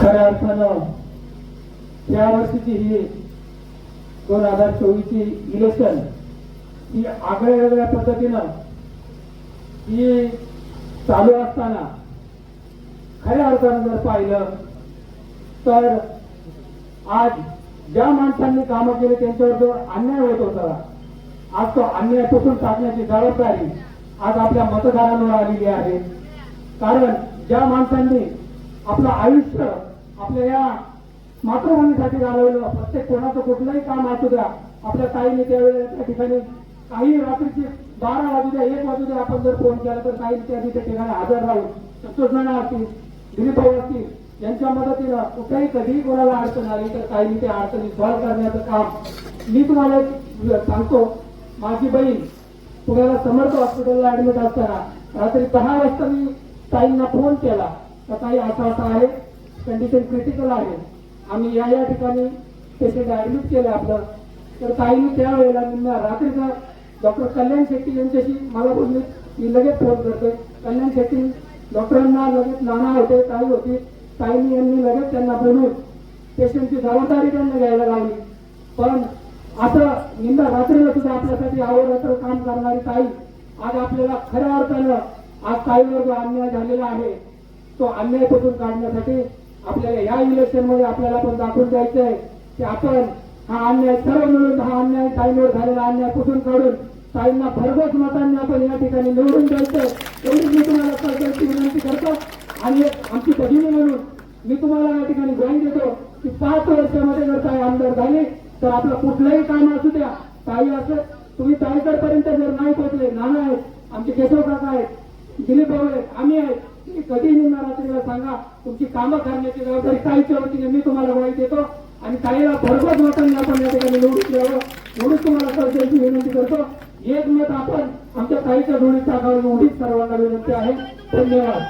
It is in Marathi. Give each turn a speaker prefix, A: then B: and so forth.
A: खऱ्या अर्थानं त्या वर्षीची ही दोन हजार चोवीसची इलेक्शन ही आगळ्या वेगळ्या पद्धतीनं ही चालू असताना खऱ्या अर्थानं जर पाहिलं तर आज ज्या माणसांनी कामं केली त्यांच्यावर जो अन्याय होत होता आज तो अन्याय पुसून टाकण्याची जबाबदारी आज आपल्या मतदारांवर आलेली आहे. कारण ज्या माणसांनी आपलं आयुष्य आपल्या या मातृभूमीसाठी घालवलं प्रत्येक कोणाचं कुठलंही काम असू द्या आपल्या ताईने त्यावेळेला त्या ठिकाणी काही रात्रीची बारा वाजू द्या एक वाजू द्या आपण जर फोन केला तर काही त्या ठिकाणी हजर राहून संतोष असतील दिलीप असतील यांच्या मदतीनं कुठेही कधीही कोणाला अडचण आली तर काही त्या अडचणी सॉल्व्ह करण्याचं काम. मी तुम्हाला एक सांगतो माझी बहीण पुण्याला समर्थ हॉस्पिटलला ऍडमिट असताना रात्री दहा वाजता मी ताईंना फोन केला. सकाळी ताई असा असा आहे कंडिशन क्रिटिकल आहे. आम्ही या या ठिकाणी पेशंट ऍडमिट केलं आपलं. तर ताईने त्यावेळेला मी रात्रीचा डॉक्टर कल्याण शेट्टी यांच्याशी मला बोलली मी लगेच फोन करते कल्याण शेट्टी डॉक्टरांना लगेच नाना होते ताई होती. ताईने यांनी लगेच त्यांना बोलून पेशंटची जबाबदारी त्यांना घ्यायला लावली. पण असं निंदा रात्रीला सुद्धा आपल्यासाठी आवडत्र काम करणारी ताई आज आपल्याला खऱ्या अर्थानं आज ताईवर जो अन्याय झालेला आहे तो अन्याय पटून काढण्यासाठी आपल्याला या इलेक्शनमध्ये आपल्याला पण दाखवून द्यायचं आहे की आपण हा अन्याय सर्व मिळून हा अन्याय ताईंवर झालेला अन्याय कुठून काढून ताईंना भरघोस मतांनी आपण या ठिकाणी निवडून द्यायचं एवढीच मी तुम्हाला सरकारची विनंती करतो. आणि आमची भगिनी म्हणून मी तुम्हाला या ठिकाणी ग्वाही देतो की पाच वर्षामध्ये जर काही आमदार झाले तर आपलं कुठलंही काम असू द्या. काही असं तुम्ही ताईकडपर्यंत जर नाही पोहोचले नाना आहेत आमचे केशव काका आहेत दिलीप भाऊ आहेत आम्ही आहेत तुम्ही कधी निम्म्या रात्रीला सांगा तुमची कामं करण्याची जबाबदारी ताईच्या वतीने मी तुम्हाला ग्वाही देतो आणि ताईला भरघोस मतांनी आपण या ठिकाणी निवडून द्यावं म्हणून तुम्हाला सरकारची विनंती करतो एक मत आपण आमच्या ताईच्या जोडीत टाकावं एवढीच सर्वांना विनंती आहे. धन्यवाद.